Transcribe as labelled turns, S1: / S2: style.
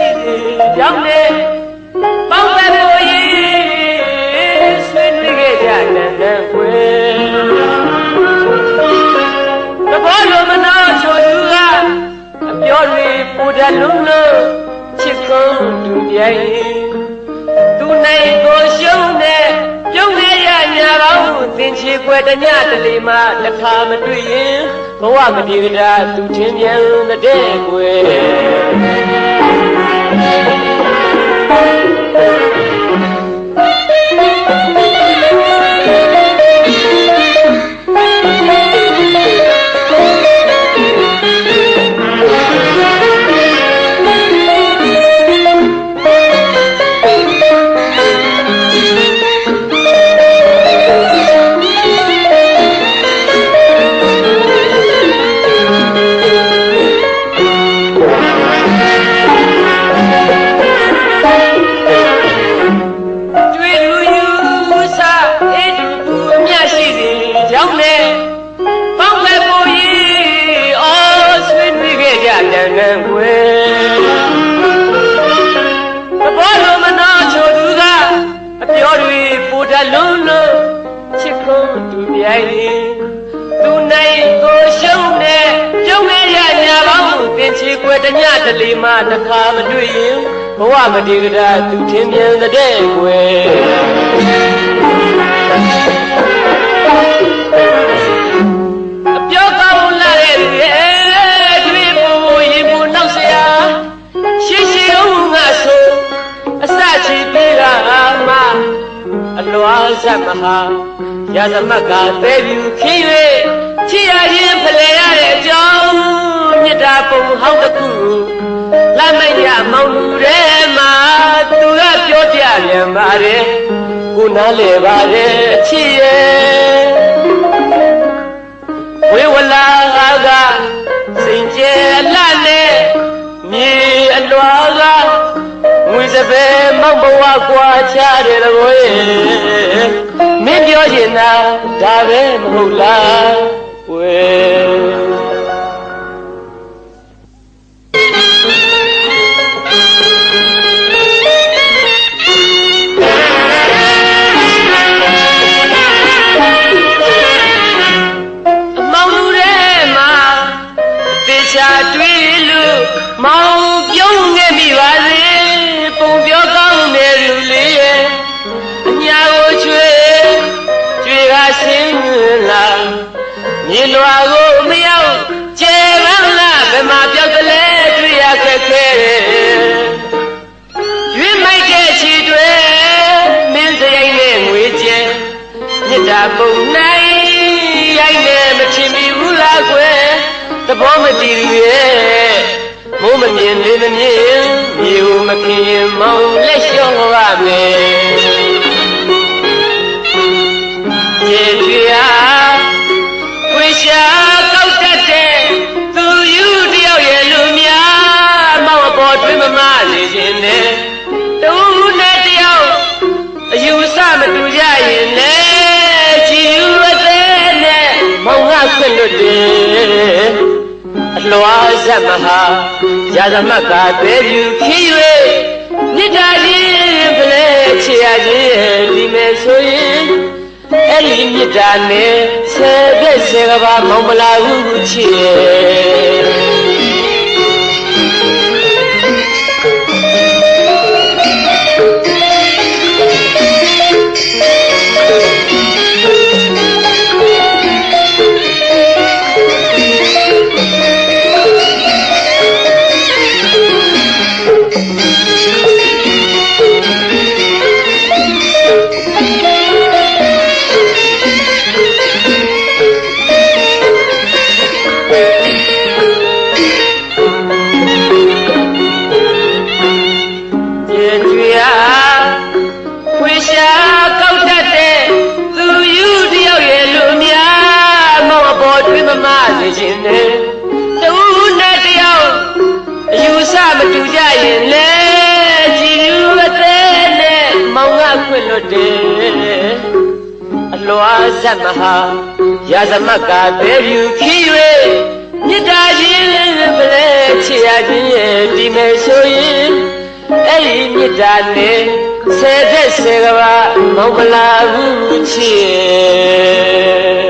S1: မမြရှိသေးကြောင့်လေပေါင်းပဲလို့ရေးဆွေးနွေးခဲ့ကြတဲ့တဲ့ကွယ်တဘောလိုမနာချိုသူကအပြောတွေပူတတ်လုံးလို့ချစ်ကုန်းသူပြိုင်သူနိုင်ကိုရှုံးတဲ့ပြုံးနေရညာပေါင်းသင်ချေွယ်တညတလေမှတစ်ခါမတွေ့ရင်ဘဝမပြေတာသူချင်းပြန်တဲ့ကွယ် ချစ်ခုံးသူပြိုင်သူနိုင်ကိုရှုံးတဲ့ကျုံနဲ့ရညာပေါင်းသင်ချေကွယ်တညတလီမှတစ်ခါမတွေ့ရင်ဘဝမတည်ကြတာသူထင်ပြန်တဲ့ကွယ် ရာသမတ်ကသေးပြူခင်း၍ချစ်ရခြင်းဖလှယ်ရတဲ့အကြောင်းမြတ်တာပုံဟောင်းတစ်ခုလမ်းမရမောင်လူထဲမှာသူကပြောပြပြန်ပါတယ်ကိုနားလေပါတယ်ချစ်ရဲ့ဝေဝလာကစင်ကြယ်အလှနဲ့မြေအလွာကငွေစပယ်မောက်ဘဝကွာချတဲ့ကွယ် မင်းပြောရင်သာဒါပဲမဟုတ်လားကွ ပုံနိုင်ရိုက်နေမချင်ပြီဘူးလားကွယ်သဘောမတည်ရရဲ့မိုးမမြင်လေးမမြင်မြေကိုမခင်ရင်မောင်လက်လျှော့ရမယ် လွားဇတ်မဟာရာသမတ်ကသေးပြူခီး၍မြစ်တာချင်းဖလဲချေရခြင်းဒီမဲ့ဆိုရင်အဲ့ဒီမြစ်တာနဲ့ဆယ်ပြည့်ဆယ်ကဘာမောင်မလာဘူးချေ စေခြင်းနဲ့တူနဲ့တယောက်အယူဆမတူကြရင်လေကြည်လူအသေးနဲ့မောင်ငါခွင့်လွတ်တယ်အလွားဇတ်မဟာရာဇမကဘေပြူခီ၍မြစ်တာချင်းပလဲချစ်ရခြင်းရဲ့ဒီမဲ့ဆိုရင်အဲ့ဒီမြစ်တာနဲ့ဆယ်သက်ဆယ်ကဘာမောင်မလာဘူးချစ်